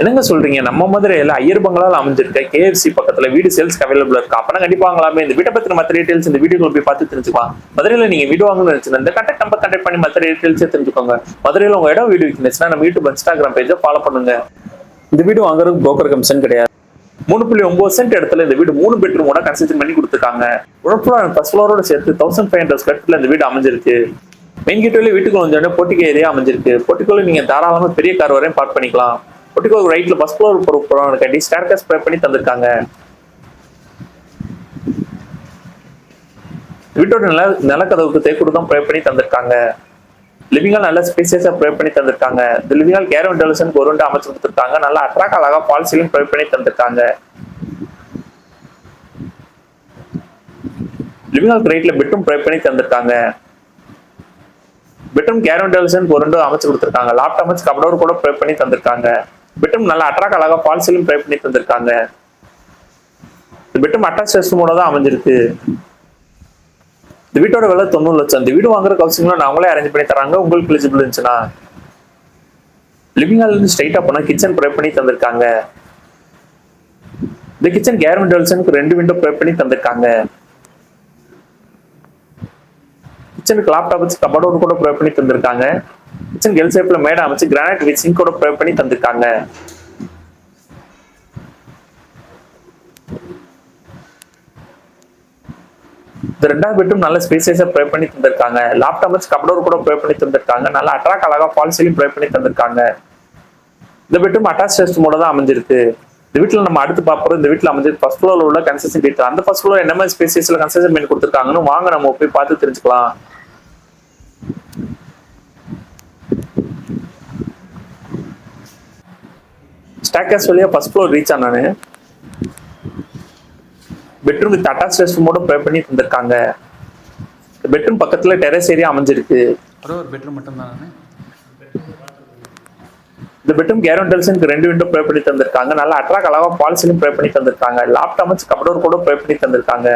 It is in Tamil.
என்னங்க சொல்றீங்க? நம்ம மதுரையில ஐயர் பங்களால் அமைஞ்சிருக்க. கேஎஃப்சி பக்கத்துல வீடு சேல்ஸ் அவைலபிள் இருக்கு? அப்பனா கண்டிப்பா வாங்கலாமே. இந்த வீட்டை பத்தின மற்ற டீடைல்ஸ் இந்த வீடியோ போய் பார்த்து தெரிஞ்சுக்கலாம். மதுரையில நீங்க வீடு வாங்கணும்னு நினைச்சுன்னா இந்த கண்டக்ட் நம்பர் கண்டக்ட் பண்ணி மற்ற டீடைல்ஸே தெரிஞ்சுக்கோங்க. மதுரையில உங்க இடம் வீடு விற்கணுச்சுன்னா நம்ம யூடியூப் இன்ஸ்டாகிராம் பேஜை ஃபாலோ பண்ணுங்க. இந்த வீடு வாங்குறதுக்கு broker கமிஷன் கிடையாது. மூணு புள்ளி ஒன்பது சென்ட் இடத்துல இந்த வீடு மூணு பெட்ரூமோட கன்ஸ்ட்ரக்ஷன் பண்ணி கொடுத்துருக்காங்க. உழப்புல ஃபர்ஸ்ட் ஃப்ளோரோட சேர்த்து தௌசண்ட் ஃபைவ் ஹண்ட்ரட் ஸ்கொயர் இந்த வீடு அமைஞ்சிருக்கு. மெயின் கேட்வேல வீட்டுக்கு வந்தோடனே போட்டிக்கோ ஏரியா அமைஞ்சிருக்கு. போட்டிக்கோல நீங்க தாராளமா பெரிய கார் வரையும் பார்க் பண்ணிக்கலாம். போட்டிக்கோ ரைட்ல ஃபர்ஸ்ட் ஃப்ளோர் போறோம் கட்டி ஸ்டேர் ஸ்ப்ரே பண்ணி தந்திருக்காங்க. வீட்டோட நில நிலக்கதவுக்கு தேக்கூடு தான் ப்ரே பண்ணி தந்திருக்காங்க. லிவிங்கால் நல்ல ஸ்பேசியஸா ப்ரே பண்ணி தந்திருக்காங்க. இந்த லிவிங்கால் கேர் கேரவன் டெலிசனுக்கு ஒரு ரெண்டு அமைச்சு கொடுத்துருக்காங்க. நல்லா அட்ராக்ட் அழகா ஃபால் ப்ரே பண்ணி தந்திருக்காங்க. லிவிங்கால் ரைட்ல பெட்ரூம் ப்ரே பண்ணி தந்திருக்காங்க. பெட்ரூம் கேரவன் டெலிசன் ஒரு ரெண்டு அமைச்சு கொடுத்துருக்காங்க. லேப்டாப் அமைச்சு கபடோர் கூட ப்ரே பண்ணி தந்திருக்காங்க. பெட்ரூம் நல்லா அட்ராக் அழகா பால்சிலும் ப்ரே பண்ணி தந்திருக்காங்க இந்த பெட்ரூம் அட்டாச் ரெஸ்ட்ரூமோட தான் அமைஞ்சிருக்கு. இந்த வீட்டோட விலை தொண்ணூறு லட்சம். இந்த வீடு வாங்குற கவுசிங்லாம் நாங்களே அரேஞ்ச் பண்ணி தராங்க உங்களுக்கு எலிஜிபிள் இருந்துச்சுன்னா. லிவிங் ஹால் இருந்து ஸ்ட்ரைட்டா போனா கிச்சன் ப்ரே பண்ணி தந்திருக்காங்க. இந்த கிச்சன் கேர் விண்டோல்ஸனுக்கு ரெண்டு விண்டோ ப்ரே பண்ணி தந்திருக்காங்க. கிச்சனுக்கு லேப்டாப் வச்சு கபடோர் கூட ப்ரே பண்ணி தந்திருக்காங்க. கிச்சன் எல் ஷேப்ல மேடை அமைச்சு கிரானைட் வித் சிங்கோட ப்ரே பண்ணி தந்திருக்காங்க. இந்த ரெண்டாவது பெட்ரூம் நல்ல ஸ்பேசியஸா ப்ரே பண்ணி தந்திருக்காங்க. லேப்டாப் வச்சு கபடோர் கூட ப்ரே பண்ணி தந்திருக்காங்க. நல்லா அட்ராக் அழகா பாலிசிலையும் ப்ரே பண்ணி தந்திருக்காங்க. இந்த பெட்ரூம் அட்டாச் டெஸ்ட் மோட தான் அமைஞ்சிருக்கு. இந்த வீட்டில் நம்ம அடுத்து பார்ப்போம் இந்த வீட்டில் அமைஞ்சது ஃபர்ஸ்ட் ஃப்ளோர்ல உள்ள கன்செஷன் டீட்டெயில் அந்த ஃபர்ஸ்ட் ஃப்ளோர் என்ன மாதிரி ஸ்பேசியஸ்ல கன்செஷன் பண்ணி கொடுத்துருக்காங்கன்னு வாங்க நம்ம போய் பார்த்து தெரிஞ்சுக்கலாம். ஸ்டாக்கர்ஸ் வழியா ஃபர்ஸ்ட் ஃப்ளோர் ரீச் ஆனானு பெட்ரூம் வித் அட்டாச் ரெஸ்ட் ப்ரே பண்ணி தந்திருக்காங்க பெட்ரூம் பக்கத்துல டெரஸ் ஏரியா அமைஞ்சிருக்கு. ஒரே பெட்ரூம் மட்டும் தானே இந்த பெட்ரூம் கேரண்டல்ஸுக்கு ரெண்டு விண்டோ ப்ரே பண்ணி தந்திருக்காங்க. நல்லா அட்ராக்ட் அழகா பாலிசிலும் ப்ரே பண்ணி தந்திருக்காங்க. லேப்டாப் வச்சு கபடோர் கூட ப்ரே பண்ணி தந்திருக்காங்க.